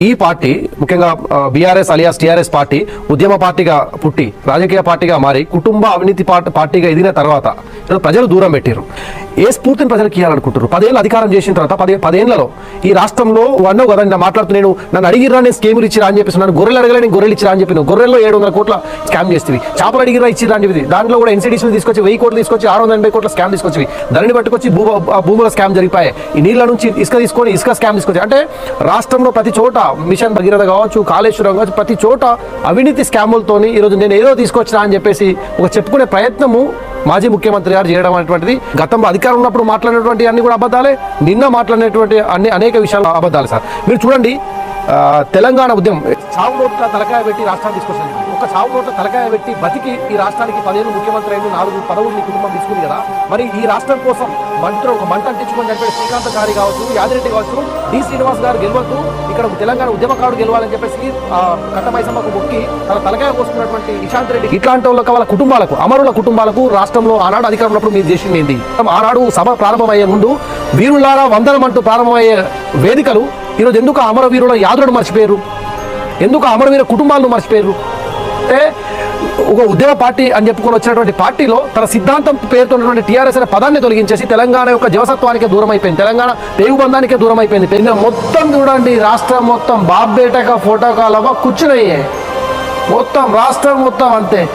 ఈ పార్టీ ముఖ్యంగా BRS alias TRS party ఉద్యమ పార్టీగా పుట్టి రాజకీయ పార్టీగా మారి కుటుంబ అవినీతి పార్టీ పార్టీగా ఎదిగిన తర్వాత ప్రజలు దూరం పెట్టారు ఏ స్ఫూర్తిని ప్రజలకు ఇవ్వాలనుకుంటారు పదేళ్ళు అధికారం చేసిన తర్వాత పదే పదేళ్ళలో ఈ రాష్ట్రంలో అన్నావు కదా నేను మాట్లాడుతూ నేను నన్ను అడిగిరా నేను స్కీములు ఇచ్చిరా అని చెప్పేసి నన్ను గొర్రెలు అడగలే నేను గొర్రెలు ఇచ్చిరా అని చెప్పి గొర్రెల్లో ఏడు వందల కోట్ల స్కామ్ చేస్తుంది చేపలు అడిగిరా ఇచ్చిరా అని చెప్పి దాంట్లో కూడా ఎన్సీడీసీలు తీసుకొచ్చి వెయ్యి కోట్లు తీసుకొచ్చి ఆరు వందల ఎనభై కోట్ల స్కామ్ తీసుకొచ్చి దానిని పట్టుకొచ్చి భూ భూముల స్కామ్ జరిగిపోయాయి. ఈ నీళ్ళ నుంచి ఇసుక తీసుకొని ఇసుక స్కామ్ తీసుకొచ్చి అంటే రాష్ట్రంలో ప్రతి చోట మిషన్ భగీరథ కావచ్చు కాళేశ్వరం కావచ్చు ప్రతి చోట అవినీతి స్కాములతోని ఈరోజు నేను ఏదో తీసుకొచ్చినా అని చెప్పేసి ఒక చెప్పుకునే ప్రయత్నము మాజీ ముఖ్యమంత్రి గారు చేయడం అనేటువంటిది. గతంలో అధికారం ఉన్నప్పుడు మాట్లాడినటువంటి అన్ని కూడా అబద్ధాలే నిన్న మాట్లాడినటువంటి అన్ని అనేక విషయాలు అబద్ధాలు సార్. మీరు చూడండి తెలంగాణ ఉద్యమం. చావు నోట్ల తలకాయ పెట్టి రాష్ట్రాన్ని తీసుకొచ్చింది ఒక చావు నోట్ల తలకాయ పెట్టి బతికి ఈ రాష్ట్రానికి పదిహేను ముఖ్యమంత్రి అయిన నాలుగు పదవులు కుటుంబం తీసుకుంది కదా. మరి ఈ రాష్ట్రం కోసం మంత్రి ఒక మంట అంటించుకొని చెప్పి శ్రీకాంత్ గారి కావచ్చు యాదిరెడ్డి కావచ్చు డి. శ్రీనివాస్ గారు గెలవద్దు ఇక్కడ తెలంగాణ ఉద్యమకారుడు గెలవాలని చెప్పేసి కట్టమైసమ్మకు మొక్కి తన తలకాయ కోసుకున్నటువంటి ఇశాంత్ రెడ్డి ఇట్లాంటి వాళ్ళకి వాళ్ళ కుటుంబాలకు అమరుల కుటుంబాలకు రాష్ట్రంలో ఆనాడు అధికారం ఉన్నప్పుడు మీరు చేసింది ఏంది ఆనాడు సభ ప్రారంభమయ్యే ముందు వీరులారా వందనం అంటూ ప్రారంభమయ్యే వేదికలు ఈరోజు ఎందుకు అమరవీరుల యాదులను మర్చిపోయారు? ఎందుకు అమరవీర కుటుంబాలను మర్చిపోయారు? అంటే ఒక ఉద్యమ పార్టీ అని చెప్పుకొని వచ్చినటువంటి పార్టీలో తన సిద్ధాంతం పేరుతో ఉన్నటువంటి టీఆర్ఎస్ అనే పదాన్ని తొలగించేసి తెలంగాణ యొక్క జవసత్వానికి దూరం అయిపోయింది తెలంగాణ పేగు బంధానికే దూరం అయిపోయింది మొత్తం చూడండి రాష్ట్రం మొత్తం బాబ్బేటక ఫోటోకాలవ కూర్చునయ్యే మొత్తం రాష్ట్రం మొత్తం అంతే.